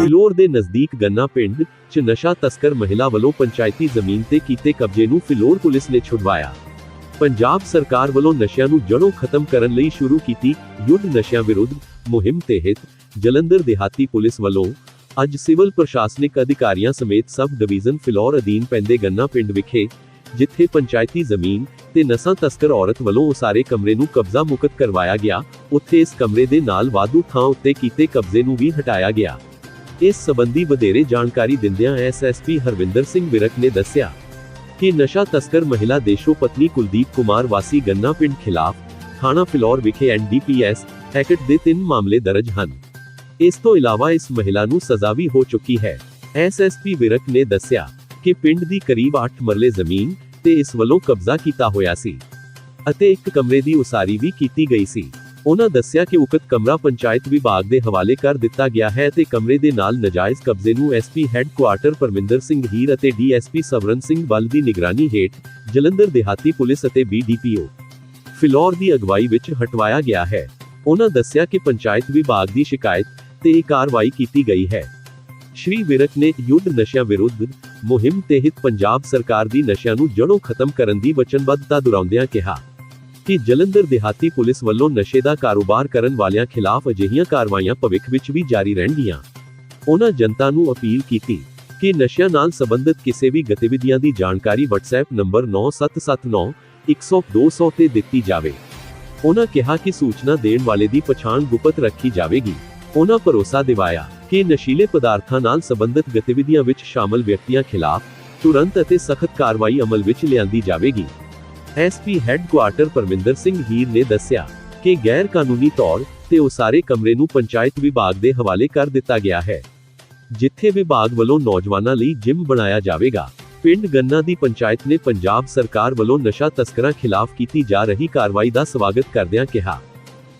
ਫਿਲੌਰ ਦੇ ਨਜ਼ਦੀਕ ਗੰਨਾ ਪਿੰਡ 'ਚ ਨਸ਼ਾ ਤਸਕਰ ਮਹਿਲਾ ਵੱਲੋਂ ਪੰਚਾਇਤੀ ਜ਼ਮੀਨ ਤੇ ਕੀਤੇ ਕਬਜ਼ੇ ਨੂੰ ਫਿਲੌਰ ਪੁਲਿਸ ਨੇ ਛੁਡਵਾਇਆ। ਪੰਜਾਬ ਸਰਕਾਰ ਵੱਲੋਂ ਨਸ਼ਿਆਂ ਨੂੰ ਜੜੋਂ ਖਤਮ ਕਰਨ ਲਈ ਸ਼ੁਰੂ ਕੀਤੀ ਯੁੱਧ ਨਸ਼ਿਆਂ ਵਿਰੁੱਧ ਮੁਹਿੰਮ ਤਹਿਤ ਜਲੰਧਰ ਦਿਹਾਤੀ ਪੁਲਿਸ ਵੱਲੋਂ ਅੱਜ ਸਿਵਲ ਪ੍ਰਸ਼ਾਸਨਿਕ ਅਧਿਕਾਰੀਆਂ ਸਮੇਤ ਸਬ ਡਿਵੀਜ਼ਨ ਫਿਲੌਰ ਅਧੀਨ ਪੈਂਦੇ ਗੰਨਾ ਪਿੰਡ ਵਿਖੇ, ਜਿੱਥੇ ਪੰਚਾਇਤੀ ਜ਼ਮੀਨ ਤੇ ਨਸ਼ਾ ਤਸਕਰ ਔਰਤ ਵੱਲੋਂ ਉਸਾਰੇ ਕਮਰੇ ਨੂੰ ਕਬਜ਼ਾ ਮੁਕਤ ਕਰਵਾਇਆ ਗਿਆ, ਉੱਥੇ ਇਸ ਕਮਰੇ ਦੇ ਨਾਲ ਵਾਧੂ ਥਾਂ ਉੱਤੇ ਕੀਤੇ ਕਬਜ਼ੇ ਨੂੰ ਵੀ ਹਟਾਇਆ ਗਿਆ। ਇਸ ਸੰਬੰਧੀ ਵਧੇਰੇ ਜਾਣਕਾਰੀ ਦਿੰਦਿਆਂ ਐਸਐਸਪੀ ਹਰਵਿੰਦਰ ਸਿੰਘ ਵਿਰਕ ਨੇ ਦੱਸਿਆ ਕਿ ਨਸ਼ਾ ਤਸਕਰ ਮਹਿਲਾ ਦੇਸ਼ੋ ਪਤਨੀ ਕੁਲਦੀਪ ਕੁਮਾਰ ਵਾਸੀ ਗੰਨਾ ਪਿੰਡ ਖਿਲਾਫ ਥਾਣਾ ਫਿਲੌਰ ਵਿਖੇ ਐਨਡੀਪੀਐਸ ਐਕਟ ਦੇ ਤਿੰਨ ਮਾਮਲੇ ਦਰਜ ਹਨ। ਇਸ ਤੋਂ ਇਲਾਵਾ ਇਸ ਮਹਿਲਾ ਨੂੰ ਸਜ਼ਾ ਵੀ ਹੋ ਚੁੱਕੀ ਹੈ। ਐਸਐਸਪੀ ਵਿਰਕ ਨੇ ਦੱਸਿਆ ਕਿ ਪਿੰਡ ਦੀ ਕਰੀਬ 8 ਮਰਲੇ ਜ਼ਮੀਨ ਤੇ ਇਸ ਵੱਲੋਂ ਕਬਜ਼ਾ ਕੀਤਾ ਹੋਇਆ ਸੀ ਅਤੇ ਇੱਕ ਕਮਰੇ ਦੀ ਉਸਾਰੀ ਵੀ ਕੀਤੀ ਗਈ ਸੀ। ਉਹਨਾਂ ਦੱਸਿਆ ਕਿ ਉਕਤ ਕਮਰਾ ਪੰਚਾਇਤ ਵਿਭਾਗ ਦੇ ਹਵਾਲੇ ਕਰ ਦਿੱਤਾ ਗਿਆ ਹੈ ਤੇ ਕਮਰੇ ਦੇ ਨਾਲ ਨਜਾਇਜ਼ ਕਬਜ਼ੇ ਨੂੰ ਐਸਪੀ ਹੈੱਡਕੁਆਰਟਰ ਪਰਮਿੰਦਰ ਸਿੰਘ ਹੀਰ ਅਤੇ ਡੀਐਸਪੀ ਸਵਰਨ ਸਿੰਘ ਬਲ ਦੀ ਨਿਗਰਾਨੀ ਹੇਠ ਜਲੰਧਰ ਦਿਹਾਤੀ ਪੁਲਿਸ ਅਤੇ ਬੀਡੀਪੀਓ ਫਿਲੌਰ ਦੀ ਅਗਵਾਈ ਵਿੱਚ ਹਟਵਾਇਆ ਗਿਆ ਹੈ। ਉਹਨਾਂ ਦੱਸਿਆ ਕਿ ਪੰਚਾਇਤ ਵਿਭਾਗ ਦੀ ਸ਼ਿਕਾਇਤ ਤੇ ਇਹ ਕਾਰਵਾਈ ਕੀਤੀ ਗਈ ਹੈ। ਸ਼੍ਰੀ ਵਿਰਕ ਨੇ ਯੁੱਧ ਨਸ਼ਿਆਂ ਵਿਰੁੱਧ ਮੁਹਿੰਮ ਤਹਿਤ ਪੰਜਾਬ ਸਰਕਾਰ ਦੀ ਨਸ਼ਿਆਂ ਨੂੰ ਜੜੋਂ ਖਤਮ ਕਰਨ ਦੀ ਵਚਨਬੱਧਤਾ ਦੁਹਰਾਉਂਦਿਆਂ ਕਿਹਾ। ਕਿ ਜਲੰਧਰ ਦਿਹਾਤੀ ਪੁਲਿਸ ਵੱਲੋਂ ਨਸ਼ੇ ਦਾ ਕਾਰੋਬਾਰ ਕਰਨ ਵਾਲਿਆਂ ਖਿਲਾਫ ਅਜਿਹੀਆਂ ਕਾਰਵਾਈਆਂ ਭਵਿੱਖ ਵਿੱਚ ਵੀ ਜਾਰੀ ਰਹਿਣਗੀਆਂ। ਉਹਨਾਂ ਜਨਤਾ ਨੂੰ ਅਪੀਲ ਕੀਤੀ ਕਿ ਨਸ਼ਿਆਂ ਨਾਲ ਸੰਬੰਧਿਤ ਕਿਸੇ ਵੀ ਗਤੀਵਿਧੀਆਂ ਦੀ ਜਾਣਕਾਰੀ WhatsApp ਨੰਬਰ 9779 100 200 ਤੇ ਦਿੱਤੀ ਜਾਵੇ। ਉਹਨਾਂ ਕਿਹਾ ਕਿ ਸੂਚਨਾ ਦੇਣ ਵਾਲੇ ਦੀ ਪਛਾਣ ਗੁਪਤ ਰੱਖੀ ਜਾਵੇਗੀ। ਉਹਨਾਂ ਭਰੋਸਾ ਦਿਵਾਇਆ ਕਿ ਨਸ਼ੀਲੇ ਪਦਾਰਥਾਂ ਨਾਲ ਸੰਬੰਧਿਤ ਗਤੀਵਿਧੀਆਂ ਵਿੱਚ ਸ਼ਾਮਲ ਵਿਅਕਤੀਆਂ ਖਿਲਾਫ ਤੁਰੰਤ ਅਤੇ ਸਖਤ ਕਾਰਵਾਈ ਅਮਲ ਵਿੱਚ ਲਿਆਂਦੀ ਜਾਵੇਗੀ। ਐਸਪੀ ਹੈੱਡਕੁਆਰਟਰ ਪਰਮਿੰਦਰ ਸਿੰਘ ਹੀਰ ਨੇ ਦੱਸਿਆ ਕਿ ਗੈਰ ਕਾਨੂੰਨੀ ਤੌਰ ਤੇ ਉਸਾਰੇ ਕਮਰੇ ਨੂੰ ਪੰਚਾਇਤ ਵਿਭਾਗ ਦੇ ਹਵਾਲੇ ਕਰ ਦਿੱਤਾ ਗਿਆ ਹੈ, ਜਿੱਥੇ ਵਿਭਾਗ ਵੱਲੋਂ ਨੌਜਵਾਨਾਂ ਲਈ ਜਿਮ ਬਣਾਇਆ ਜਾਵੇਗਾ। ਪਿੰਡ ਗੰਨਾ ਦੀ ਪੰਚਾਇਤ ਨੇ ਪੰਜਾਬ ਸਰਕਾਰ ਵੱਲੋਂ ਨਸ਼ਾ ਤਸਕਰਾਂ ਖਿਲਾਫ ਕੀਤੀ ਜਾ ਰਹੀ ਕਾਰਵਾਈ ਦਾ ਸਵਾਗਤ ਕਰਦਿਆਂ ਕਿਹਾ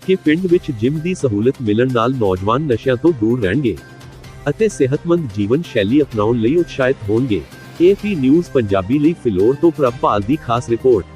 ਕਿ ਪਿੰਡ ਵਿੱਚ ਜਿਮ ਦੀ ਸਹੂਲਤ ਮਿਲਣ ਨਾਲ ਨੌਜਵਾਨ ਨਸ਼ਿਆਂ ਤੋਂ ਦੂਰ ਰਹਿਣਗੇ ਅਤੇ ਸਿਹਤਮੰਦ ਜੀਵਨ ਸ਼ੈਲੀ ਅਪਣਾਉਣ ਲਈ ਉਤਸ਼ਾਹਿਤ ਹੋਣਗੇ। ਏਪੀ ਨਿਊਜ਼ ਪੰਜਾਬੀ ਲਈ ਫਿਲੌਰ ਤੋਂ ਪ੍ਰਭਪਾਲ ਦੀ ਖਾਸ ਰਿਪੋਰਟ।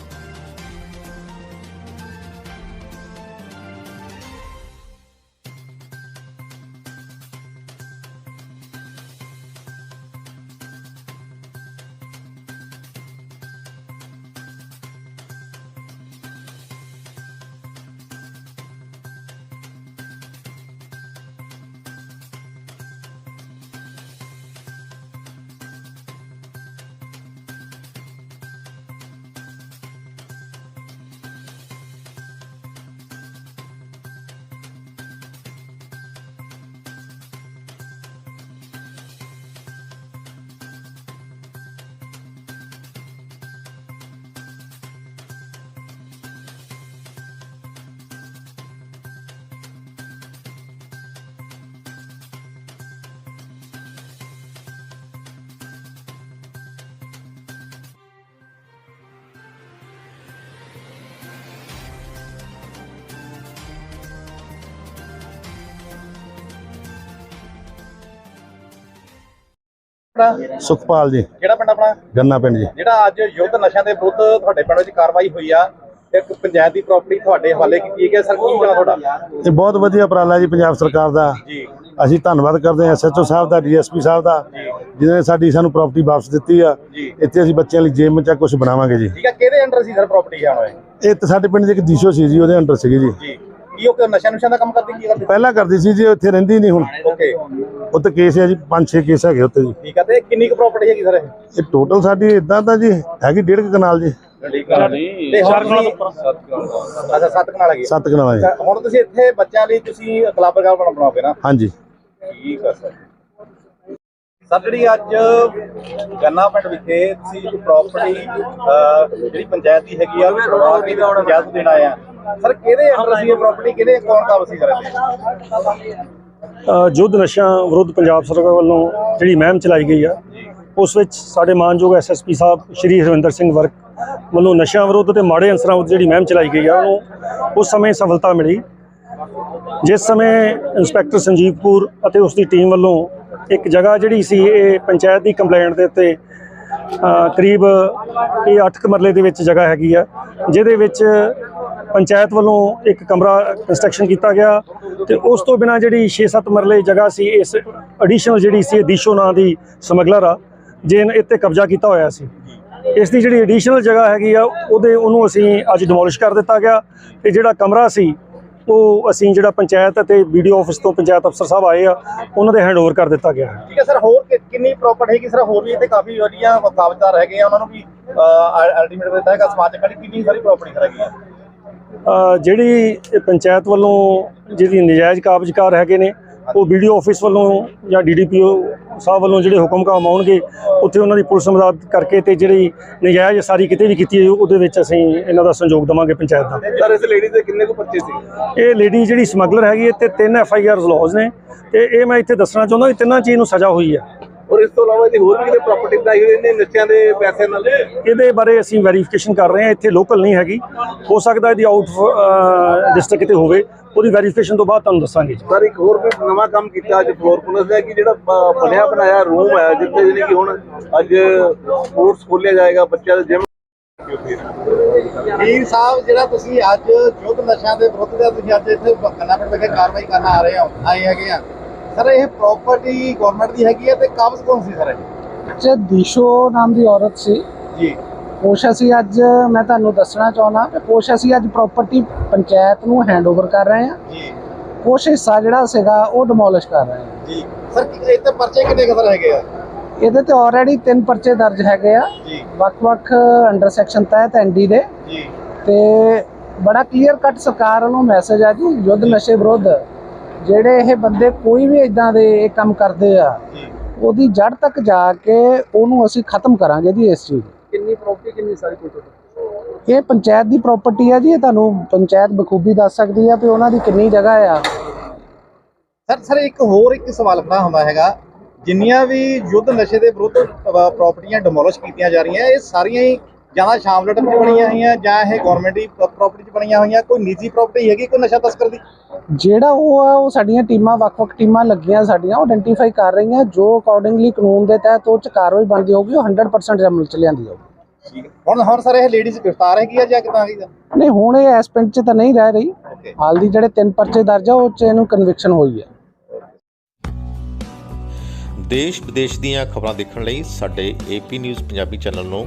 ਆਪਣਾ ਸੁਖਪਾਲ ਜੀ। ਕਿਹੜਾ ਪਿੰਡ ਆਪਣਾ? ਗੰਨਾ ਪਿੰਡ ਜੀ। ਜਿਹੜਾ ਅੱਜ ਯੁੱਧ ਨਸ਼ਿਆਂ ਦੇ ਵਿਰੁੱਧ ਤੁਹਾਡੇ ਪਿੰਡ ਵਿੱਚ ਕਾਰਵਾਈ ਹੋਈ ਆ ਇੱਕ ਪੰਚਾਇਤ ਦੀ ਪ੍ਰਾਪਰਟੀ ਤੁਹਾਡੇ ਹਵਾਲੇ ਕੀਤੀ ਗਈ ਹੈ। ਸਰ ਕੀ ਕਹਿਣਾ ਤੁਹਾਡਾ? ਇਹ ਬਹੁਤ ਵਧੀਆ ਉਪਰਾਲਾ ਜੀ ਪੰਜਾਬ ਸਰਕਾਰ ਦਾ। ਜੀ। ਅਸੀਂ ਧੰਨਵਾਦ ਕਰਦੇ ਹਾਂ ਐਸਐਚਓ ਸਾਹਿਬ ਦਾ ਡੀਐਸਪੀ ਸਾਹਿਬ ਦਾ ਜਿਨ੍ਹਾਂ ਨੇ ਸਾਡੀ ਸਾਨੂੰ ਪ੍ਰਾਪਰਟੀ ਵਾਪਸ ਦਿੱਤੀ ਆ। ਇੱਥੇ ਅਸੀਂ ਬੱਚਿਆਂ ਲਈ ਜਿਮ ਚ ਕੁਝ ਬਣਾਵਾਂਗੇ ਜੀ। ਠੀਕ ਹੈ ਕਿਹਦੇ ਅੰਡਰ ਸੀ ਸਰ ਪ੍ਰਾਪਰਟੀ ਆਣ ਹੋਏ ਇਹ ਤਾਂ ਸਾਡੇ ਪਿੰਡ ਦੇ ਇੱਕ ਦੀਸ਼ੋ ਸੀ ਜੀ ਉਹਦੇ ਅੰਡਰ ਸੀਗੀ ਜੀ। ਕੀ ਉਹ ਕਿ ਨਸ਼ਾ ਨੁਸ਼ਾ ਦਾ ਕੰਮ ਕਰਦੀ ਕੀ ਕਰਦੇ? ਪਹਿਲਾਂ ਕਰਦੀ ਸੀ ਜੀ ਉਹ ਇੱਥੇ ਰਹਿੰਦੀ ਨਹੀਂ ਹੁਣ। ਓਕੇ ਉੱਤੇ ਕੇਸ ਹੈ ਜੀ 5-6 ਕੇਸ ਹੈਗੇ ਉੱਤੇ ਜੀ। ਠੀਕ ਹੈ ਤੇ ਕਿੰਨੀ ਕੁ ਪ੍ਰਾਪਰਟੀ ਹੈਗੀ ਸਰ ਇਹ? ਇਹ ਟੋਟਲ ਸਾਡੀ ਇਦਾਂ ਤਾਂ ਜੀ ਹੈਗੀ ਡੇਢ ਕੁ ਕਨਾਲ ਜੀ। ਠੀਕ ਹੈ ਤੇ ਹੁਣ ਤੁਸੀਂ ਅੱਛਾ ਸੱਤ ਕਨਾਲ ਹੈਗੀ ਸੱਤ ਕਨਾਲ ਜੀ। ਤਾਂ ਹੁਣ ਤੁਸੀਂ ਇੱਥੇ ਬੱਚਿਆਂ ਲਈ ਤੁਸੀਂ ਕਲੱਬ ਵਗੈਰਾ ਬਣਾ- ਬਣਾਓਗੇ ਨਾ? ਹਾਂਜੀ। ਠੀਕ ਹੈ ਸਰ ਸਰ ਜਿਹੜੀ ਅੱਜ ਗੰਨਾ ਪਿੰਡ ਵਿਖੇ ਤੁਸੀਂ ਇੱਕ ਪ੍ਰਾਪਰਟੀ ਜਿਹੜੀ ਪੰਚਾਇਤ ਦੀ ਹੈਗੀ ਆ ਉਹ ਕੇ ਤੇ ਪੰਚਾਇਤ ਨੂੰ ਦੇਣ ਆਏ ਆ। ਸਰ ਕਿਹਦੇ ਅੰਡਰ ਸੀ ਇਹ ਪ੍ਰਾਪਰਟੀ ਕਿਹਦੇ ਕੌਣ ਕਾਬਜ਼ ਸੀ ਕਰਦੇ ਅ, ਯੁੱਧ ਨਸ਼ਿਆਂ ਵਿਰੁੱਧ ਪੰਜਾਬ ਸਰਕਾਰ ਵੱਲੋਂ ਜਿਹੜੀ ਮਹਿਮ ਚਲਾਈ ਗਈ ਆ ਉਸ ਵਿੱਚ ਸਾਡੇ ਮਾਨਯੋਗ ਐਸਐਸਪੀ ਸਾਹਿਬ ਸ਼੍ਰੀ ਹਰਵਿੰਦਰ ਸਿੰਘ ਵਰਕ ਵੱਲੋਂ ਨਸ਼ਿਆਂ ਵਿਰੁੱਧ ਤੇ ਮਾੜੇ ਅੰਸਰਾਂ ਵਿਰੁੱਧ ਜਿਹੜੀ ਮਹਿਮ ਚਲਾਈ ਗਈ ਆ ਉਹਨੂੰ ਉਸ ਸਮੇਂ ਸਫਲਤਾ ਮਿਲੀ। ਜਿਸ ਸਮੇਂ ਇੰਸਪੈਕਟਰ ਸੰਜੀਵਪੁਰ ਅਤੇ ਉਸ ਦੀ ਟੀਮ ਵੱਲੋਂ ਇੱਕ ਜਗ੍ਹਾ ਜਿਹੜੀ ਸੀ ਇਹ ਪੰਚਾਇਤ ਦੀ ਕੰਪਲੇਂਟ ਦੇ ਉੱਤੇ ਕਰੀਬ ਇਹ 8 ਮਰਲੇ ਦੇ ਵਿੱਚ ਜਗ੍ਹਾ ਹੈਗੀ ਆ ਜਿਹਦੇ ਵਿੱਚ ਪੰਚਾਇਤ ਵੱਲੋਂ ਇੱਕ ਕਮਰਾ ਕੰਸਟਰਕਸ਼ਨ ਕੀਤਾ ਗਿਆ ਤੇ ਉਸ ਤੋਂ ਬਿਨਾ ਜਿਹੜੀ 6-7 ਮਰਲੇ ਜਗ੍ਹਾ ਸੀ, ਇਸ ਐਡੀਸ਼ਨਲ ਜਿਹੜੀ ਸੀ ਦੀਸ਼ੋ ਨਾਂ ਦੀ ਸਮਗਲਰ ਆ ਜਿਨ ਇੱਥੇ ਕਬਜ਼ਾ ਕੀਤਾ ਹੋਇਆ ਸੀ। ਇਸ ਦੀ ਜਿਹੜੀ ਐਡੀਸ਼ਨਲ ਜਗ੍ਹਾ ਹੈਗੀ ਆ, ਉਹਦੇ, ਉਹਨੂੰ ਅਸੀਂ ਅੱਜ ਡਿਮੋਲਿਸ਼ ਕਰ ਦਿੱਤਾ ਗਿਆ ਤੇ ਜਿਹੜਾ ਕਮਰਾ ਸੀ, ਉਹ ਅਸੀਂ ਜਿਹੜਾ ਪੰਚਾਇਤ ਅਤੇ ਵੀਡੀਓ ਆਫਿਸ ਤੋਂ ਪੰਚਾਇਤ ਅਫਸਰ ਸਾਹਿਬ ਆਏ ਆ, ਉਹਨਾਂ ਦੇ ਹੈਂਡਓਵਰ ਕਰ ਦਿੱਤਾ ਗਿਆ ਹੈ। ਠੀਕ ਹੈ ਸਰ, ਹੋਰ ਕਿੰਨੀ ਪ੍ਰੋਪਰਟੀ ਹੈਗੀ ਸਰ? ਹੋਰ ਵੀ ਇੱਥੇ ਕਾਫੀ ਜਿਹੜੀਆਂ ਕਾਬਜ਼ਦਾਰ ਹੈਗੇ ਆ ਉਹਨਾਂ ਨੂੰ ਵੀ ਅਲਟੀਮੇਟ ਦਿੱਤਾ ਹੈਗਾ ਸਮਾਜ ਕਿੰਨੀ ਸਾਰੀ ਪ੍ਰੋਪਰਟੀ ਹੈਗੀ ਆ? ਜਿਹੜੀ ਪੰਚਾਇਤ ਵੱਲੋਂ ਜਿਹੜੀ ਨਜਾਇਜ਼ ਕਾਬਜ਼ਕਾਰ ਹੈਗੇ ਨੇ ਉਹ ਵੀਡੀਓ ਆਫਿਸ ਵੱਲੋਂ ਜਾਂ ਡੀਡੀਪੀਓ ਸਾਹਿਬ ਵੱਲੋਂ ਜਿਹੜੇ ਹੁਕਮਕਾਮ ਆਉਣਗੇ ਉੱਥੇ ਉਹਨਾਂ ਦੀ ਪੁਲਿਸ ਮਦਦ ਕਰਕੇ ਤੇ ਜਿਹੜੀ ਨਜਾਇਜ਼ ਸਾਰੀ ਕਿਤੇ ਵੀ ਕੀਤੀ ਹੈ ਉਹਦੇ ਵਿੱਚ ਅਸੀਂ ਇਹਨਾਂ ਦਾ ਸੰਯੋਗ ਦਵਾਂਗੇ ਪੰਚਾਇਤ ਦਾ। ਸਰ ਇਸ ਲੇਡੀ ਦੇ ਕਿੰਨੇ ਕੁ ਪਰਚੇ ਸੀ? ਇਹ ਲੇਡੀ ਜਿਹੜੀ ਸਮਗਲਰ ਹੈਗੀ ਤੇ ਤਿੰਨ ਐਫ ਆਈ ਆਰਸ ਲੌਜ ਨੇ ਤੇ ਇਹ ਮੈਂ ਇੱਥੇ ਦੱਸਣਾ ਚਾਹੁੰਦਾ ਕਿ ਤਿੰਨਾਂ ਚੀਜ਼ ਨੂੰ ਸਜ਼ਾ ਹੋਈ ਹੈ। ਔਰ ਇਸ ਤੋਂ ਇਲਾਵਾ ਇਹਦੀ ਹੋਰ ਵੀ ਕਿਤੇ ਪ੍ਰਾਪਰਟੀ ਬਣਾਈ ਹੋਈ ਨੇ ਨਸ਼ਿਆਂ ਦੇ ਪੈਸੇ ਨਾਲ? ਇਹਦੇ ਬਾਰੇ ਅਸੀਂ ਵੈਰੀਫਿਕੇਸ਼ਨ ਕਰ ਰਹੇ ਹਾਂ ਇੱਥੇ ਲੋਕਲ ਨਹੀਂ ਹੈਗੀ। ਹੋ ਸਕਦਾ ਇਹਦੀ ਆਊਟ ਡਿਸਟ੍ਰਿਕਟ ਕਿਤੇ ਹੋਵੇ ਉਹਦੀ ਵੈਰੀਫਿਕੇਸ਼ਨ ਤੋਂ ਬਾਅਦ ਤੁਹਾਨੂੰ ਦੱਸਾਂਗੇ ਸਰ ਇੱਕ ਹੋਰ ਵੀ ਨਵਾਂ ਕੰਮ ਕੀਤਾ ਅੱਜ ਫਲੋਰ ਪੁਲਿਸ ਨੇ ਕਿ ਜਿਹੜਾ ਬਣਿਆ ਬਣਾਇਆ ਰੂਮ ਹੈ ਜਿੱਥੇ ਜਿਹੜੀ ਕਿ ਹੁਣ ਅੱਜ ਸਪੋਰਟਸ ਖੋਲਿਆ ਜਾਏਗਾ ਬੱਚਿਆਂ ਦੇ ਜਿਮ ਵੀਰ ਸਾਹਿਬ ਜਿਹੜਾ ਤੁਸੀਂ ਅੱਜ ਯੁੱਧ ਨਸ਼ਿਆਂ ਦੇ ਵਿਰੁੱਧ ਦਾ ਤੁਸੀਂ ਅੱਜ ਇੱਥੇ ਕੰਨਾਪੜ ਵਿਖੇ ਕਾਰਵਾਈ ਕਰਨ ਆ ਰਹੇ ਹੋ ਆਏ ਹੈਗੇ ਆ। ਸਰ ਇਹ ਪ੍ਰਾਪਰਟੀ ਗਵਰਨਮੈਂਟ ਦੀ ਹੈਗੀ ਹੈ ਤੇ ਕਾਬਜ਼ ਕੌਣ ਸੀ ਸਰ ਇਹ? ਦੀਸ਼ੋ ਨਾਮ ਦੀ ਔਰਤ ਸੀ। ਜੀ। ਕੁਛ ਅਸੀਂ ਅੱਜ ਮੈਂ ਤੁਹਾਨੂੰ ਦੱਸਣਾ ਚਾਹੁੰਦਾ ਕਿ ਕੁਛ ਅਸੀਂ ਅੱਜ ਪ੍ਰਾਪਰਟੀ ਪੰਚਾਇਤ ਨੂੰ ਹੈਂਡਓਵਰ ਕਰ ਰਹੇ ਹਾਂ ਜੀ। ਕੁਛ ਹਿੱਸਾ ਜਿਹੜਾ ਸੀਗਾ ਉਹ ਡਿਮੋਲਿਸ਼ ਕਰ ਰਹੇ ਹਾਂ ਜੀ। ਸਰ ਇਹ ਤੇ ਪਰਚੇ ਕਿੰਨੇ ਕਦਰ ਹੈਗੇ ਆ? ਇਹਦੇ ਤੇ ਆਲਰੇਡੀ ਤਿੰਨ ਪਰਚੇ ਦਰਜ ਹੈਗੇ ਆ। ਜੀ। ਵੱਖ-ਵੱਖ ਅੰਡਰ ਸੈਕਸ਼ਨ ਤਹਿਤ ਐਨਡੀ ਦੇ। ਜੀ। ਤੇ ਬੜਾ ਕਲੀਅਰ ਕੱਟ ਸਰਕਾਰ ਵੱਲੋਂ ਮੈਸੇਜ ਆ ਜੀ ਯੁੱਧ ਨਸ਼ੇ ਵਿਰੁੱਧ। ਜਿਹੜੇ ਇਹ ਬੰਦੇ ਕੋਈ ਵੀ ਇਦਾਂ ਦੇ ਇਹ ਕੰਮ ਕਰਦੇ ਆ ਉਹਦੀ ਜੜ ਤੱਕ ਜਾ ਕੇ ਉਹਨੂੰ ਅਸੀਂ ਖਤਮ ਕਰਾਂਗੇ ਜੀ ਇਸ ਚੀਜ਼। ਕਿੰਨੀ ਪ੍ਰਾਪਰਟੀ ਕਿੰਨੀ ਸਾਰੀ ਕੋਈ ਇਹ ਪੰਚਾਇਤ ਦੀ ਪ੍ਰਾਪਰਟੀ ਹੈ ਜੀ ਇਹ ਤੁਹਾਨੂੰ ਪੰਚਾਇਤ ਬਖੂਬੀ ਦੱਸ ਸਕਦੀ ਆ ਵੀ ਉਹਨਾਂ ਦੀ ਕਿੰਨੀ ਜਗ੍ਹਾ ਆ। ਸਰ ਸਰ ਇੱਕ ਹੋਰ ਇੱਕ ਸਵਾਲ ਖੜਾ ਹੁੰਦਾ ਹੈਗਾ। ਜਿੰਨੀਆਂ ਵੀ ਯੁੱਧ ਨਸ਼ੇ ਦੇ ਵਿਰੁੱਧ ਪ੍ਰਾਪਰਟੀਆਂ ਡਿਮੋਲਿਸ਼ ਕੀਤੀਆਂ ਜਾ ਰਹੀਆਂ ਇਹ ਸਾਰੀਆਂ ਹੀ ਜਾਂ ਸ਼ਾਮਲਟ ਵਿੱਚ ਬਣੀਆਂ ਹੋਈਆਂ ਜਾਂ ਇਹ ਗਵਰਨਮੈਂਟ ਦੀ ਪ੍ਰਾਪਰਟੀ 'ਚ ਬਣੀਆਂ ਹੋਈਆਂ ਕੋਈ ਨਿੱਜੀ ਪ੍ਰਾਪਰਟੀ ਹੈਗੀ ਕੋਈ ਨਸ਼ਾ ਤਸਕਰ ਦੀ? ਜਿਹੜਾ ਉਹ ਆ ਉਹ ਸਾਡੀਆਂ ਟੀਮਾਂ ਵੱਖ-ਵੱਖ ਟੀਮਾਂ ਲੱਗੀਆਂ ਸਾਡੀਆਂ ਉਹ ਆਇਡੈਂਟੀਫਾਈ ਕਰ ਰਹੀਆਂ ਜੋ ਅਕੋਰਡਿੰਗਲੀ ਕਾਨੂੰਨ ਦੇ ਤਹਿਤ ਉਹ ਚ ਕਾਰਵਾਈ ਬਣਦੀ ਹੋਊਗੀ ਉਹ 100% ਅਮਲ ਚ ਲਿਆਂਦੀ ਹੋਊਗੀ ਠੀਕ ਹੈ। ਹੁਣ ਹੁਣ ਸਰ ਇਹ ਲੇਡੀਜ਼ ਗ੍ਰਿਫਤਾਰ ਹੈਗੀ ਆ ਜਾਂ ਕਿਦਾਂ ਹੈਗੀ ਨਹੀਂ ਹੁਣ ਇਹ ਇਸ ਪਿੰਡ ਚ ਤਾਂ ਨਹੀਂ ਰਹਿ ਰਹੀ। ਹਾਲ ਦੀ ਜਿਹੜੇ ਤਿੰਨ ਪਰਚੇ ਦਰਜ ਆ ਉਹ ਚ ਇਹਨੂੰ ਕਨਵਿਕਸ਼ਨ ਹੋਈ ਹੈ ਦੇਸ਼ ਵਿਦੇਸ਼ ਦੀਆਂ ਖਬਰਾਂ ਦੇਖਣ ਲਈ ਸਾਡੇ ਏਪੀ ਨਿਊਜ਼ ਪੰਜਾਬੀ ਚੈਨਲ ਨੂੰ